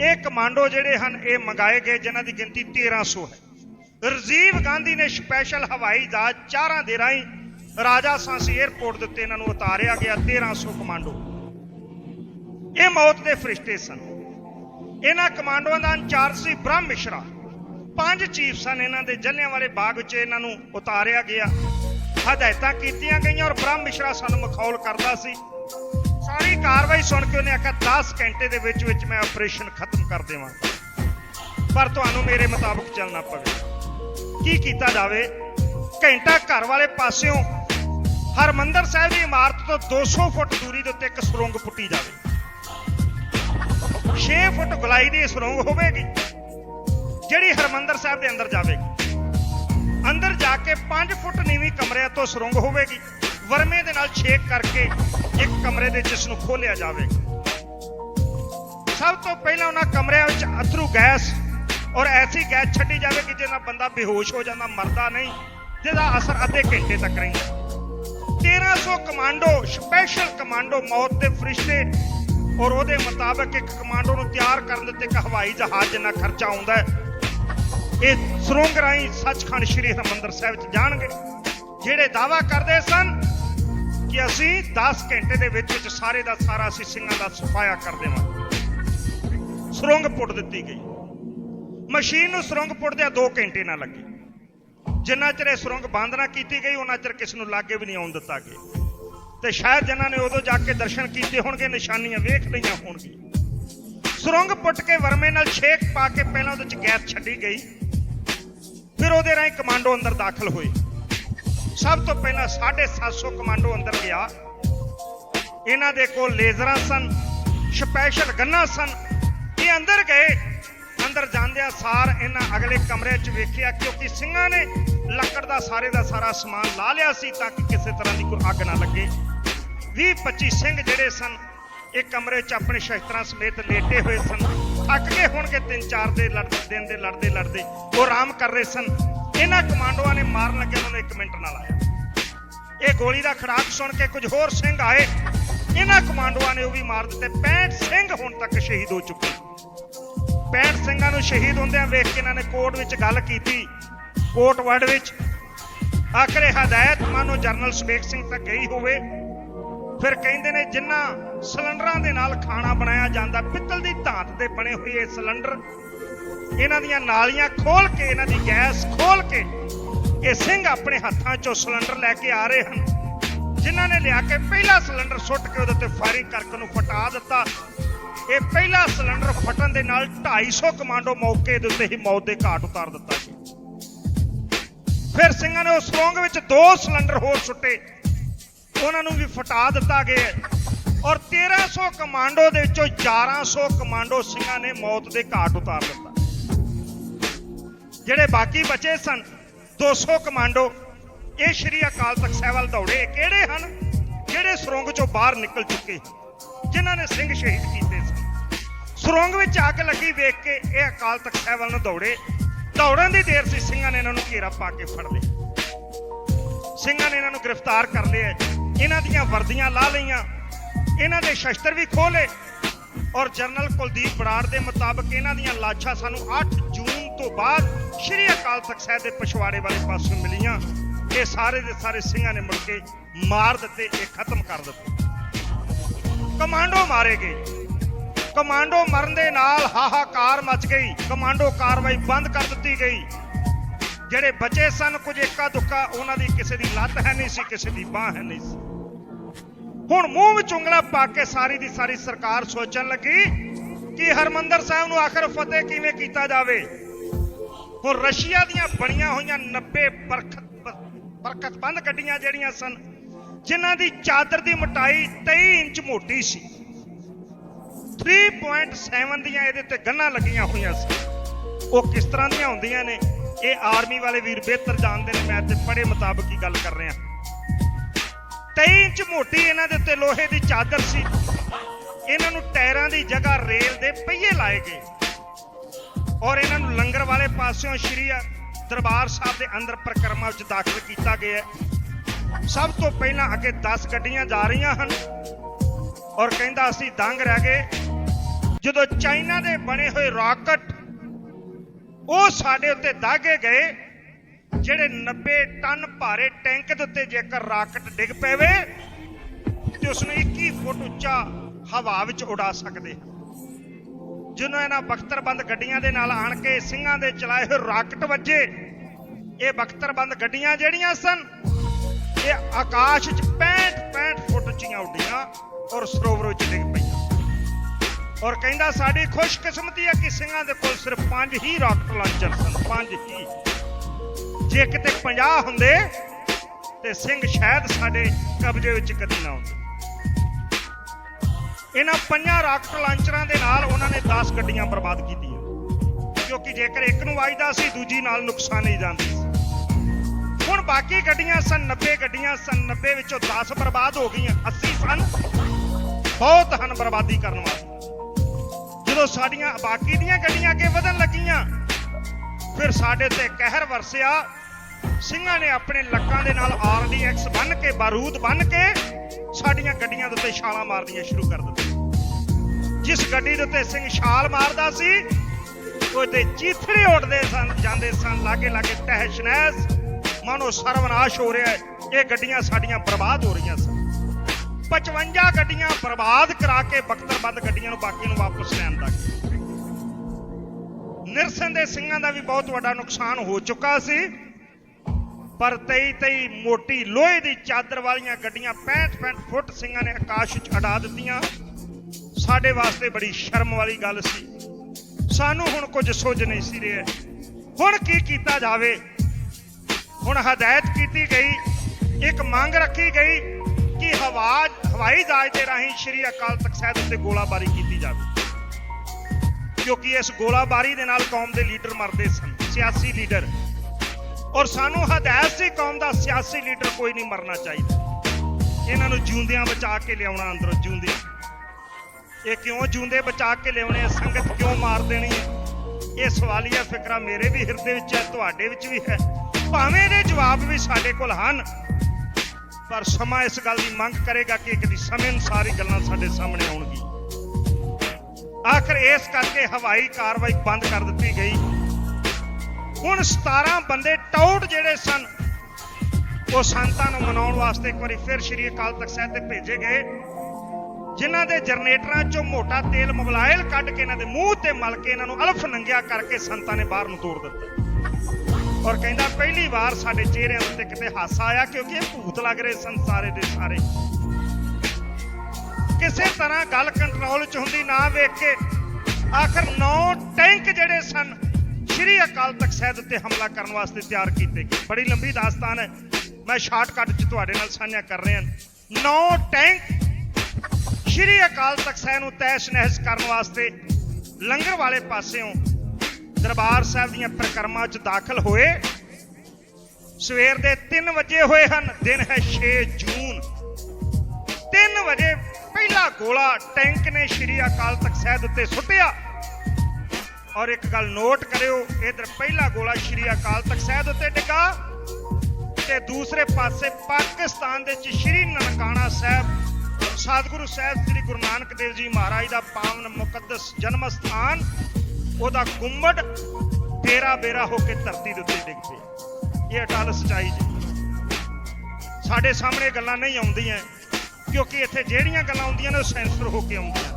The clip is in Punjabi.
ਇਹ ਕਮਾਂਡੋ ਜਿਹੜੇ ਹਨ, ਇਹ ਮੰਗਾਏ ਗਏ, ਜਿਨ੍ਹਾਂ ਦੀ ਗਿਣਤੀ 1300 ਹੈ। ਰਜੀਵ ਗਾਂਧੀ ਨੇ ਸਪੈਸ਼ਲ ਹਵਾਈ ਜਹਾਜ਼ ਚਾਰਾਂ ਦੇ ਰਾਹੀਂ ਰਾਜਾ ਸਾਂਸੀ 에ਅਰਪੋਰਟ ਦੇ ਉੱਤੇ ਇਹਨਾਂ ਨੂੰ ਉਤਾਰਿਆ ਗਿਆ 1300 ਕਮਾਂਡੋ। ਇਹ ਮੌਤ ਦੇ ਫਰਿਸ਼ਤੇ ਸਨ। ਇਹਨਾਂ ਕਮਾਂਡੋਆਂ ਦਾ ਇੰਚਾਰਜ ਸੀ ਬ੍ਰਹਮ ਮਿਸ਼ਰਾ। ਪੰਜ ਚੀਫ ਸਨ ਇਹਨਾਂ ਦੇ ਜੱਲਿਆਂ ਵਾਲੇ ਬਾਗ ਵਿੱਚ ਇਹਨਾਂ ਨੂੰ ਉਤਾਰਿਆ ਗਿਆ। ਹਦਾਇਤਾਂ ਕੀਤੀਆਂ ਗਈਆਂ ਔਰ ਬ੍ਰਹਮ ਮਿਸ਼ਰਾ ਸਾਨੂੰ ਮਖੌਲ ਕਰਦਾ ਸੀ। ਸਾਰੀ ਕਾਰਵਾਈ ਸੁਣ ਕੇ ਉਹਨੇ ਆਖਿਆ 10 ਘੰਟੇ ਦੇ ਵਿੱਚ ਵਿੱਚ ਮੈਂ ਆਪਰੇਸ਼ਨ ਖਤਮ ਕਰ ਦੇਵਾਂ। ਪਰ ਤੁਹਾਨੂੰ ਮੇਰੇ ਮੁਤਾਬਕ ਚੱਲਣਾ ਪਵੇ ਕੀ ਕੀਤਾ ਜਾਵੇ? ਘੰਟਾ ਘਰ ਵਾਲੇ ਪਾਸਿਓਂ ਹਰਮੰਦਰ ਸਾਹਿਬ ਦੀ ਇਮਾਰਤ ਤੋਂ 200 ਫੁੱਟ ਦੂਰੀ ਦੇ ਉੱਤੇ ਇੱਕ ਸੁਰੰਗ ਪੁੱਟੀ ਜਾਵੇ। 6 ਫੁੱਟ ਗੁਲਾਈ ਦੀ ਇਹ ਸੁਰੰਗ ਹੋਵੇਗੀ, ਜਿਹੜੀ ਹਰਮੰਦਰ ਸਾਹਿਬ ਦੇ ਅੰਦਰ ਜਾਵੇਗੀ। ਅੰਦਰ ਜਾ ਕੇ 5 ਫੁੱਟ ਨੀਵੀਂ ਕਮਰਿਆਂ ਤੋਂ ਸੁਰੰਗ ਹੋਵੇਗੀ। ਵਰਮੇ ਦੇ ਨਾਲ ਛੇਕ ਕਰਕੇ ਇੱਕ ਕਮਰੇ ਦੇ ਜਿਸ ਨੂੰ ਖੋਲਿਆ ਜਾਵੇਗਾ ਸਭ ਤੋਂ ਪਹਿਲਾਂ ਉਹਨਾਂ ਕਮਰਿਆਂ ਵਿੱਚ ਅਥਰੂ ਗੈਸ ਔਰ ਐਸੀ ਗੈਸ ਛੱਡੀ ਜਾਵੇਗੀ ਜਿਹਦੇ ਨਾਲ ਬੰਦਾ ਬੇਹੋਸ਼ ਹੋ ਜਾਂਦਾ, ਮਰਦਾ ਨਹੀਂ, ਜਿਹਦਾ ਅਸਰ ਅੱਧੇ ਘੰਟੇ ਤੱਕ ਰਹਿੰਦਾ। 1300 ਕਮਾਂਡੋ, ਸਪੈਸ਼ਲ ਕਮਾਂਡੋ ਮੌਤ ਦੇ ਫਰਿਸ਼ਤੇ ਔਰ ਉਹਦੇ ਮੁਤਾਬਕ ਇੱਕ ਕਮਾਂਡੋ ਨੂੰ ਤਿਆਰ ਕਰਨ ਦੇ ਉੱਤੇ ਇੱਕ ਹਵਾਈ ਜਹਾਜ਼ ਜਿੰਨਾ ਖਰਚਾ ਆਉਂਦਾ ਇਹ ਸੁਰੰਗ ਰਾਹੀਂ ਸੱਚਖੰਡ ਸ੍ਰੀ ਹਰਿਮੰਦਰ ਸਾਹਿਬ ਚ ਜਾਣਗੇ। ਜਿਹੜੇ ਦਾਵਾ ਕਰਦੇ ਸਨ ਕਿ ਅਸੀਂ 10 ਘੰਟੇ ਦੇ ਵਿੱਚ ਵਿੱਚ ਸਾਰੇ ਦਾ ਸਾਰਾ ਅਸੀਂ ਸਿੰਘਾਂ ਦਾ ਸਫਾਇਆ ਕਰ ਦੇਵਾਂਗੇ। ਸੁਰੰਗ ਪੁੱਟ ਦਿੱਤੀ ਗਈ। ਮਸ਼ੀਨ ਨੂੰ ਸੁਰੰਗ ਪੁੱਟਦਿਆਂ 2 ਘੰਟੇ ਨਾ ਲੱਗੇ। ਜਿੰਨਾ ਚਿਰ ਇਹ ਸੁਰੰਗ ਬੰਦ ਨਾ ਕੀਤੀ ਗਈ, ਉਹਨਾਂ ਚਿਰ ਕਿਸ ਨੂੰ ਲਾਗੇ ਵੀ ਨਹੀਂ ਆਉਣ ਦਿੱਤਾ ਗਿਆ। ਤੇ ਸ਼ਾਇਦ ਜਿਨ੍ਹਾਂ ਨੇ ਉਦੋਂ ਜਾ ਕੇ ਦਰਸ਼ਨ ਕੀਤੇ ਹੋਣਗੇ, ਨਿਸ਼ਾਨੀਆਂ ਵੇਖ ਲਈਆਂ ਹੋਣਗੀਆਂ। ਸੁਰੰਗ ਪੁੱਟ ਕੇ ਵਰਮੇ ਨਾਲ ਛੇਕ ਪਾ ਕੇ ਪਹਿਲਾਂ ਉਹਦੇ ਚ ਗੈਸ ਛੱਡੀ ਗਈ। ਫਿਰ ਉਹਦੇ ਰਾਹੀਂ ਕਮਾਂਡੋ ਅੰਦਰ ਦਾਖਲ ਹੋਏ। ਸਭ ਤੋਂ ਪਹਿਲਾਂ 750 ਕਮਾਂਡੋ ਅੰਦਰ ਗਿਆ। ਇਹਨਾਂ ਦੇ ਕੋਲ ਲੇਜ਼ਰਾਂ ਸਨ, ਸਪੈਸ਼ਲ ਗੰਨਾ ਸਨ। ਇਹ ਅੰਦਰ ਗਏ। ਅੰਦਰ ਜਾਂਦਿਆਂ ਸਾਰ ਇਹਨਾਂ ਅਗਲੇ ਕਮਰੇ 'ਚ ਵੇਖਿਆ, ਕਿਉਂਕਿ ਸਿੰਘਾਂ ਨੇ ਲੱਕੜ ਦਾ ਸਾਰੇ ਦਾ ਸਾਰਾ ਸਮਾਨ ਲਾ ਲਿਆ ਸੀ ਤਾਂ ਕਿ ਕਿਸੇ ਤਰ੍ਹਾਂ ਦੀ ਕੋਈ ਅੱਗ ਨਾ ਲੱਗੇ। 20 25 ਸਿੰਘ ਜਿਹੜੇ ਸਨ, ਇਹ ਕਮਰੇ 'ਚ ਆਪਣੇ ਸ਼ਸਤਰਾਂ ਸਮੇਤ ਲੇਟੇ ਹੋਏ ਸਨ। ਥੱਕ ਗਏ ਹੋਣਗੇ ਤਿੰਨ ਚਾਰ ਦੇ ਲੜਦੇ ਦਿਨ ਦੇ ਲੜਦੇ ਲੜਦੇ ਉਹ ਆਰਾਮ ਕਰ ਰਹੇ ਸਨ। ਇਹਨਾਂ ਕਮਾਂਡੋਆਂ ਨੇ ਮਾਰਨ ਲੱਗੇ ਉਹਨਾਂ ਨੂੰ 1 ਮਿੰਟ ਨਾਲ ਆਇਆ। ਇਹ ਗੋਲੀ ਦਾ ਖੜਾਕ ਸੁਣ ਕੇ ਕੁਝ ਹੋਰ ਸਿੰਘ ਆਏ। ਇਹਨਾਂ ਕਮਾਂਡੋਆਂ ਨੇ ਉਹ ਵੀ ਮਾਰ ਦਿੱਤੇ। 65 ਸਿੰਘ ਹੁਣ ਤੱਕ ਸ਼ਹੀਦ ਹੋ ਚੁੱਕੇ 65 ਸਿੰਘਾਂ ਨੂੰ ਸ਼ਹੀਦ ਹੁੰਦਿਆਂ ਵੇਖ ਕੇ ਇਹਨਾਂ ਨੇ ਕੋਰਟ ਵਿੱਚ ਗੱਲ ਕੀਤੀ। ਕੋਰਟ ਵਰਡ ਵਿੱਚ, ਆਖਰੇ ਹਦਾਇਤ ਮਾਨੋ ਜਰਨਲ ਸਮੇਕ ਸਿੰਘ ਤੱਕ ਗਈ ਹੋਵੇ। ਫਿਰ ਕਹਿੰਦੇ ਨੇ, ਜਿੰਨਾ ਸਿਲੰਡਰਾਂ ਦੇ ਨਾਲ ਖਾਣਾ ਬਣਾਇਆ ਜਾਂਦਾ, ਪਿੱਤਲ ਦੀ ਧਾਤ ਦੇ ਬਣੇ ਹੋਏ ਇਹ ਸਿਲੰਡਰ ਇਹਨਾਂ ਦੀਆਂ ਨਾਲੀਆਂ ਖੋਲ ਕੇ, ਇਹਨਾਂ ਦੀ ਗੈਸ ਖੋਲ ਕੇ ਇਹ ਸਿੰਘ ਆਪਣੇ ਹੱਥਾਂ 'ਚੋਂ ਸਿਲੰਡਰ ਲੈ ਕੇ ਆ ਰਹੇ ਹਨ। ਜਿਨ੍ਹਾਂ ਨੇ ਲਿਆ ਕੇ ਪਹਿਲਾ ਸਿਲੰਡਰ ਸੁੱਟ ਕੇ ਉਹਦੇ ਤੇ ਫਾਇਰਿੰਗ ਕਰਕੇ ਨੂੰ ਫਟਾ ਦਿੱਤਾ। ਇਹ ਪਹਿਲਾ ਸਿਲੰਡਰ ਫਟਣ ਦੇ ਨਾਲ 250 ਕਮਾਂਡੋ ਮੌਕੇ ਦੇ ਉੱਤੇ ਹੀ ਮੌਤ ਦੇ ਘਾਟ ਉਤਾਰ ਦਿੱਤਾ ਗਿਆ ਫਿਰ ਸਿੰਘਾਂ ਨੇ ਉਸ ਸੁਰੰਗ ਵਿੱਚ ਦੋ ਸਿਲੰਡਰ ਹੋਰ ਸੁੱਟੇ। ਉਹਨਾਂ ਨੂੰ ਵੀ ਫਟਾ ਦਿੱਤਾ ਗਿਆ ਹੈ। ਔਰ 1300 ਕਮਾਂਡੋ ਦੇ ਵਿੱਚੋਂ 1100 ਕਮਾਂਡੋ ਸਿੰਘਾਂ ਨੇ ਮੌਤ ਦੇ ਘਾਟ ਉਤਾਰ ਦਿੱਤਾ। ਜਿਹੜੇ ਬਾਕੀ ਬਚੇ ਸਨ 200 ਕਮਾਂਡੋ, ਇਹ ਸ਼੍ਰੀ ਅਕਾਲ ਤਖਤ ਸਾਹਿਬ ਵੱਲ ਦੌੜੇ ਕਿਹੜੇ ਹਨ? ਜਿਹੜੇ ਸੁਰੰਗ ਚੋਂ ਬਾਹਰ ਨਿਕਲ ਚੁੱਕੇ, ਜਿਨ੍ਹਾਂ ਨੇ ਸਿੰਘ ਸ਼ਹੀਦ ਕੀਤੇ ਸੀ ਸੁਰੰਗ ਵਿੱਚ ਅੱਗ ਲੱਗੀ ਵੇਖ ਕੇ ਇਹ ਅਕਾਲ ਤਖਤ ਸਾਹਿਬ ਵੱਲ ਨੂੰ ਦੌੜੇ। ਦੌੜਨ ਦੀ ਦੇਰ ਸੀ, ਸਿੰਘਾਂ ਨੇ ਇਹਨਾਂ ਨੂੰ ਘੇਰਾ ਪਾ ਕੇ ਫੜ ਲਿਆ। ਸਿੰਘਾਂ ਨੇ ਇਹਨਾਂ ਨੂੰ ਗ੍ਰਿਫਤਾਰ ਕਰ ਲਿਆ। ਇਹਨਾਂ ਦੀਆਂ ਵਰਦੀਆਂ ਲਾ ਲਈਆਂ। ਇਹਨਾਂ ਦੇ ਸ਼ਸਤਰ ਵੀ ਖੋਲੇ ਔਰ ਜਨਰਲ ਕੁਲਦੀਪ ਬਰਾੜ ਦੇ ਮੁਤਾਬਕ ਇਹਨਾਂ ਦੀਆਂ ਲਾਸ਼ਾਂ ਸਾਨੂੰ 8 ਤੋਂ ਬਾਅਦ ਸ਼੍ਰੀ ਅਕਾਲ ਤਖਤ ਸਾਹਿਬ ਦੇ ਪਛਵਾੜੇ ਵਾਲੇ ਪਾਸੋਂ ਮਿਲੀਆਂ, ਇਹ ਸਾਰੇ ਦੇ ਸਾਰੇ ਸਿੰਘਾਂ ਨੇ ਮੁੜ ਕੇ ਮਾਰ ਦਿੱਤੇ, ਇਹ ਖਤਮ ਕਰ ਦਿੱਤੇ। ਕਮਾਂਡੋ ਮਾਰੇ ਗਏ। ਕਮਾਂਡੋ ਮਰਨ ਦੇ ਨਾਲ ਹਾਹਾਕਾਰ ਮਚ ਗਈ। ਕਮਾਂਡੋ ਕਾਰਵਾਈ ਬੰਦ ਕਰ ਦਿੱਤੀ ਗਈ। ਜਿਹੜੇ ਬਚੇ ਸਨ, ਕੁਝ ਇੱਕਾ ਦੁੱਕਾ, ਉਹਨਾਂ ਦੀ ਕਿਸੇ ਦੀ ਲੱਤ ਹੈ ਨਹੀਂ ਸੀ, ਕਿਸੇ ਦੀ ਬਾਹ ਹੈ ਨਹੀਂ ਸੀ। ਹੁਣ ਮੂੰਹ ਵਿੱਚ ਉਂਗਲਾ ਪਾ ਕੇ ਸਾਰੀ ਦੀ ਸਾਰੀ ਸਰਕਾਰ ਸੋਚਣ ਲੱਗੀ ਕਿ ਹਰਮੰਦਰ ਸਾਹਿਬ ਨੂੰ ਆਖਰ ਫਤਿਹ ਕਿਵੇਂ ਕੀਤਾ ਜਾਵੇ? ਹੁਣ ਰਸ਼ੀਆ ਦੀਆਂ ਬਣੀਆਂ ਹੋਈਆਂ 90 ਬਰਖਤ ਬਰਕਤ ਬੰਦ ਗੱਡੀਆਂ ਜਿਹੜੀਆਂ ਸਨ, ਜਿਨ੍ਹਾਂ ਦੀ ਚਾਦਰ ਦੀ ਮੋਟਾਈ 23 ਇੰਚ ਮੋਟੀ ਸੀ। 3.7 ਦੀਆਂ ਇਹਦੇ ਤੇ ਗੰਨਾਂ ਲੱਗੀਆਂ ਹੋਈਆਂ ਸੀ। ਉਹ ਕਿਸ ਤਰ੍ਹਾਂ ਦੀਆਂ ਹੁੰਦੀਆਂ ਨੇ? ਇਹ ਆਰਮੀ ਵਾਲੇ ਵੀਰ ਬਿਹਤਰ ਜਾਣਦੇ ਨੇ, ਮੈਂ ਤੇ ਪੜੇ ਮੁਤਾਬਕ ਹੀ ਗੱਲ ਕਰ ਰਿਹਾ। 23 ਇੰਚ ਮੋਟੀ ਇਹਨਾਂ ਦੇ ਉੱਤੇ ਲੋਹੇ ਦੀ ਚਾਦਰ ਸੀ। ਇਹਨਾਂ ਨੂੰ ਟਾਇਰਾਂ ਦੀ ਜਗ੍ਹਾ ਰੇਲ ਦੇ ਪਹੀਏ ਲਾਏ ਗਏ। ਔਰ ਇਹਨਾਂ ਨੂੰ ਲੰਗਰ ਵਾਲੇ ਪਾਸਿਓਂ ਸ਼੍ਰੀ ਦਰਬਾਰ ਸਾਹਿਬ ਦੇ ਅੰਦਰ ਪ੍ਰਕਰਮਾ ਵਿੱਚ ਦਾਖਲ ਕੀਤਾ ਗਿਆ ਹੈ। ਸਭ ਤੋਂ ਪਹਿਲਾਂ ਅੱਗੇ 10 ਗੱਡੀਆਂ ਜਾ ਰਹੀਆਂ ਹਨ ਔਰ ਕਹਿੰਦਾ ਅਸੀਂ ਦੰਗ ਰਹਿ ਗਏ। ਜਦੋਂ ਚਾਈਨਾ ਦੇ ਬਣੇ ਹੋਏ ਰਾਕਟ, ਉਹ ਸਾਡੇ ਉੱਤੇ ਦਾਗੇ ਗਏ, ਜਿਹੜੇ 90 ਟਨ ਭਾਰੇ ਟੈਂਕ ਦੇ ਉੱਤੇ ਜੇਕਰ ਰਾਕਟ ਡਿੱਗ ਪਵੇ, ਤੇ ਉਸ ਨੂੰ 21 ਫੁੱਟ ਉੱਚਾ ਹਵਾ ਵਿੱਚ ਉਡਾ ਸਕਦੇ ਹਾਂ। ਜਿਹਨੂੰ ਇਹਨਾਂ ਬਖਤਰਬੰਦ ਗੱਡੀਆਂ ਦੇ ਨਾਲ ਆਣ ਕੇ ਸਿੰਘਾਂ ਦੇ ਚਲਾਏ ਹੋਏ ਰਾਕਟ ਵੱਜੇ, ਇਹ ਬਖਤਰਬੰਦ ਗੱਡੀਆਂ ਜਿਹੜੀਆਂ ਸਨ, ਇਹ ਆਕਾਸ਼ 'ਚ 65 65 ਫੁੱਟ ਉੱਚੀਆਂ ਉੱਡੀਆਂ ਔਰ ਸਰੋਵਰ ਵਿੱਚ ਡਿੱਗ ਪਈਆਂ। ਔਰ ਕਹਿੰਦਾ, ਸਾਡੀ ਖੁਸ਼ਕਿਸਮਤੀ ਹੈ ਕਿ ਸਿੰਘਾਂ ਦੇ ਕੋਲ ਸਿਰਫ ਪੰਜ ਹੀ ਰਾਕਟ ਲਾਂਚਰ ਸਨ, ਪੰਜ ਹੀ। ਜੇ ਕਿਤੇ 50 ਹੁੰਦੇ, ਤੇ ਸਿੰਘ ਸ਼ਾਇਦ ਸਾਡੇ ਕਬਜ਼ੇ ਵਿੱਚ ਕਦੀ ਨਾ ਹੁੰਦੇ ਇਹਨਾਂ ਪੰਜਾਂ ਰਾਕਟ ਲਾਂਚਰਾਂ ਦੇ ਨਾਲ ਉਹਨਾਂ ਨੇ 10 ਗੱਡੀਆਂ ਬਰਬਾਦ ਕੀਤੀਆਂ। ਕਿਉਂਕਿ ਜੇਕਰ ਇੱਕ ਨੂੰ ਵੱਜਦਾ ਸੀ, ਦੂਜੀ ਨਾਲ ਨੁਕਸਾਨ ਹੀ ਜਾਂਦੀ ਸੀ। ਹੁਣ ਬਾਕੀ ਗੱਡੀਆਂ ਸਨ 90 ਗੱਡੀਆਂ ਸਨ 90 ਵਿੱਚੋਂ 10 ਬਰਬਾਦ ਹੋ ਗਈਆਂ 80 ਸਨ। ਬਹੁਤ ਹਨ ਬਰਬਾਦੀ ਕਰਨ ਵਾਲੇ। ਜਦੋਂ ਸਾਡੀਆਂ ਬਾਕੀ ਦੀਆਂ ਗੱਡੀਆਂ ਅੱਗੇ ਵਧਣ ਲੱਗੀਆਂ, ਫਿਰ ਸਾਡੇ ਤੇ ਕਹਿਰ ਵਰਸਿਆ। ਸਿੰਘਾਂ ਨੇ ਆਪਣੇ ਲੱਕਾਂ ਦੇ ਨਾਲ ਆਰਡੀਐਕਸ ਬੰਨ ਕੇ, ਬਾਰੂਦ ਬੰਨ ਕੇ ਸਾਡੀਆਂ ਗੱਡੀਆਂ ਦੇ ਉੱਤੇ ਛਾਲਾਂ ਮਾਰਨੀਆਂ ਸ਼ੁਰੂ ਕਰ ਦਿੱਤੀਆਂ। ਜਿਸ ਗੱਡੀ ਦੇ ਉੱਤੇ ਸਿੰਘ ਛਾਲ ਮਾਰਦਾ ਸੀ ਉਹਦੇ ਤੇ ਚੀਥੜੇ ਉੱਡਦੇ ਸਨ, ਜਾਂਦੇ ਸਨ, ਲਾਗੇ ਲਾਗੇ ਤਹਿਸ਼ ਨਹਿਸ ਮਾਨੋ ਸਰਵਨਾਸ਼ ਹੋ ਰਿਹਾ ਹੈ। ਇਹ ਗੱਡੀਆਂ ਸਾਡੀਆਂ ਬਰਬਾਦ ਹੋ ਰਹੀਆਂ ਸਨ। 55 ਗੱਡੀਆਂ ਬਰਬਾਦ ਕਰਾ ਕੇ ਬਖਤਰਬੰਦ ਗੱਡੀਆਂ ਨੂੰ ਬਾਕੀ ਨੂੰ ਵਾਪਸ ਲੈਣ ਦਾ ਨਿਰਸਨ ਦੇ ਸਿੰਘਾਂ ਦਾ ਵੀ ਬਹੁਤ ਵੱਡਾ ਨੁਕਸਾਨ ਹੋ ਚੁੱਕਾ ਸੀ। ਪਰ 23 23 ਮੋਟੀ ਲੋਹੇ ਦੀ ਚਾਦਰ ਵਾਲੀਆਂ ਗੱਡੀਆਂ 65 65 ਫੁੱਟ ਸਿੰਘਾਂ ਨੇ ਆਕਾਸ਼ 'ਚ ਅਡਾ ਦਿੱਤੀਆਂ। ਸਾਡੇ ਵਾਸਤੇ ਬੜੀ ਸ਼ਰਮ ਵਾਲੀ ਗੱਲ ਸੀ। ਸਾਨੂੰ ਹੁਣ ਕੁਝ ਸੁੱਝ ਨਹੀਂ ਸੀ ਰਿਹਾ। ਹੁਣ ਕੀ ਕੀਤਾ ਜਾਵੇ? ਹੁਣ ਹਦਾਇਤ ਕੀਤੀ ਗਈ, ਇੱਕ ਮੰਗ ਰੱਖੀ ਗਈ ਕਿ ਹਵਾ, ਹਵਾਈ ਜਹਾਜ਼ ਦੇ ਰਾਹੀਂ ਸ਼੍ਰੀ ਅਕਾਲ ਤਖਤ ਸਾਹਿਬ ਉੱਤੇ ਗੋਲਾਬਾਰੀ ਕੀਤੀ ਜਾਵੇ। ਕਿਉਂਕਿ ਇਸ ਗੋਲਾਬਾਰੀ ਦੇ ਨਾਲ ਕੌਮ ਦੇ ਲੀਡਰ ਮਰਦੇ ਸਨ, ਸਿਆਸੀ ਲੀਡਰ। ਔਰ ਸਾਨੂੰ ਹਦਾਇਤ ਸੀ ਕੌਮ ਦਾ ਸਿਆਸੀ ਲੀਡਰ ਕੋਈ ਨਹੀਂ ਮਰਨਾ ਚਾਹੀਦਾ। ਇਹਨਾਂ ਨੂੰ ਜਿਉਂਦਿਆਂ ਬਚਾ ਕੇ ਲਿਆਉਣਾ ਅੰਦਰੋਂ ਜਿਉਂਦਿਆਂ ਇਹ ਕਿਉਂ ਜਿਉਂਦੇ ਬਚਾ ਕੇ ਲਿਆਉਣੇ ਆ? ਸੰਗਤ ਕਿਉਂ ਮਾਰ ਦੇਣੀ ਹੈ ਇਹ ਸਵਾਲੀਆ ਫਿਕਰਾ ਮੇਰੇ ਵੀ ਹਿਰਦੇ ਵਿੱਚ ਹੈ, ਤੁਹਾਡੇ ਵਿੱਚ ਵੀ ਹੈ। ਭਾਵੇਂ ਇਹਦੇ ਜਵਾਬ ਵੀ ਸਾਡੇ ਕੋਲ ਹਨ, ਪਰ ਸਮਾਂ ਇਸ ਗੱਲ ਦੀ ਮੰਗ ਕਰੇਗਾ ਕਿ ਇੱਕ ਦੀ ਸਮੇਂ ਅਨੁਸਾਰ ਹੀ ਗੱਲਾਂ ਸਾਡੇ ਸਾਹਮਣੇ ਆਉਣਗੀਆਂ। ਆਖਰ ਇਸ ਕਰਕੇ ਹਵਾਈ ਕਾਰਵਾਈ ਬੰਦ ਕਰ ਦਿੱਤੀ ਗਈ। ਹੁਣ 17 ਬੰਦੇ ਟੌਟ ਜਿਹੜੇ ਸਨ, ਉਹ ਸੰਤਾਂ ਨੂੰ ਮਨਾਉਣ ਵਾਸਤੇ ਇੱਕ ਵਾਰੀ ਫਿਰ ਸ਼੍ਰੀ ਅਕਾਲ ਤਖਤ ਸਾਹਿਬ ਤੇ ਭੇਜੇ ਗਏ, ਜਿਨ੍ਹਾਂ ਦੇ ਜਨਰੇਟਰਾਂ ਚੋਂ ਮੋਟਾ ਤੇਲ ਮੋਬਾਈਲ ਕੱਢ ਕੇ ਇਹਨਾਂ ਦੇ ਮੂੰਹ ਤੇ ਮਲ ਕੇ ਇਹਨਾਂ ਨੂੰ ਅਲਫ ਨੰਗਿਆ ਕਰਕੇ ਸੰਤਾਂ ਨੇ ਬਾਹਰ ਨੂੰ ਤੋੜ ਦਿੱਤਾ। ਔਰ ਕਹਿੰਦਾ, ਪਹਿਲੀ ਵਾਰ ਸਾਡੇ ਚਿਹਰਿਆਂ ਉੱਤੇ ਕਿਤੇ ਹਾਸਾ ਆਇਆ, ਕਿਉਂਕਿ ਇਹ ਭੂਤ ਲੱਗ ਰਹੇ ਸਨ ਸਾਰੇ ਦੇ ਸਾਰੇ। ਕਿਸੇ ਤਰ੍ਹਾਂ ਗੱਲ ਕੰਟਰੋਲ 'ਚ ਹੁੰਦੀ ਨਾ ਵੇਖ ਕੇ ਆਖਰ 9 ਟੈਂਕ ਜਿਹੜੇ ਸਨ ਸ਼੍ਰੀ ਅਕਾਲ ਤਖਤ ਸਾਹਿਬ ਉੱਤੇ ਹਮਲਾ ਕਰਨ ਵਾਸਤੇ ਤਿਆਰ ਕੀਤੇ ਗਏ। ਬੜੀ ਲੰਬੀ ਦਾਸਤਾਨ ਹੈ। ਮੈਂ ਸ਼ਾਰਟਕਟ 'ਚ ਤੁਹਾਡੇ ਨਾਲ ਸਾਂਝਾ ਕਰ ਰਿਹਾ ਨੌ ਟੈਂਕ ਸ਼੍ਰੀ ਅਕਾਲ ਤਖਤ ਸਾਹਿਬ ਨੂੰ ਤੈਸ਼ ਨਹਿਸ ਕਰਨ ਵਾਸਤੇ ਲੰਗਰ ਵਾਲੇ ਪਾਸਿਓਂ ਦਰਬਾਰ ਸਾਹਿਬ ਦੀਆਂ ਪ੍ਰਕਰਮਾਂ 'ਚ ਦਾਖਲ ਹੋਏ। ਸਵੇਰ ਦੇ 3 ਵਜੇ ਹੋਏ ਹਨ। ਦਿਨ ਹੈ 6 ਜੂਨ। 3 ਵਜੇ ਪਹਿਲਾ ਗੋਲਾ ਟੈਂਕ ਨੇ ਸ਼੍ਰੀ ਅਕਾਲ ਤਖਤ ਸਾਹਿਬ ਉੱਤੇ ਸੁੱਟਿਆ। ਔਰ ਇੱਕ ਗੱਲ ਨੋਟ ਕਰਿਓ, ਇਧਰ ਪਹਿਲਾ ਗੋਲਾ ਸ਼੍ਰੀ ਅਕਾਲ ਤਖਤ ਸਾਹਿਬ ਉੱਤੇ ਡਿੱਗਾ ਤੇ ਦੂਸਰੇ ਪਾਸੇ ਪਾਕਿਸਤਾਨ ਦੇ ਵਿੱਚ ਸ਼੍ਰੀ ਨਨਕਾਣਾ ਸਾਹਿਬ, ਸਤਿਗੁਰੂ ਸਾਹਿਬ ਸ੍ਰੀ ਗੁਰੂ ਨਾਨਕ ਦੇਵ ਜੀ ਮਹਾਰਾਜ ਦਾ ਪਾਵਨ ਮੁਕੱਦਸ ਜਨਮ ਸਥਾਨ, ਉਹਦਾ ਗੁੰਮਟ ਤੇਰਾ ਬੇਰਾ ਹੋ ਕੇ ਧਰਤੀ ਦੇ ਉੱਤੇ ਡਿੱਗ ਪਿਆ। ਇਹ ਅਟਲ ਸਚਾਈ ਜੀ। ਸਾਡੇ ਸਾਹਮਣੇ ਗੱਲਾਂ ਨਹੀਂ ਆਉਂਦੀਆਂ, ਕਿਉਂਕਿ ਇੱਥੇ ਜਿਹੜੀਆਂ ਗੱਲਾਂ ਆਉਂਦੀਆਂ ਨੇ ਉਹ ਸੈਂਸਰ ਹੋ ਕੇ ਆਉਂਦੀਆਂ।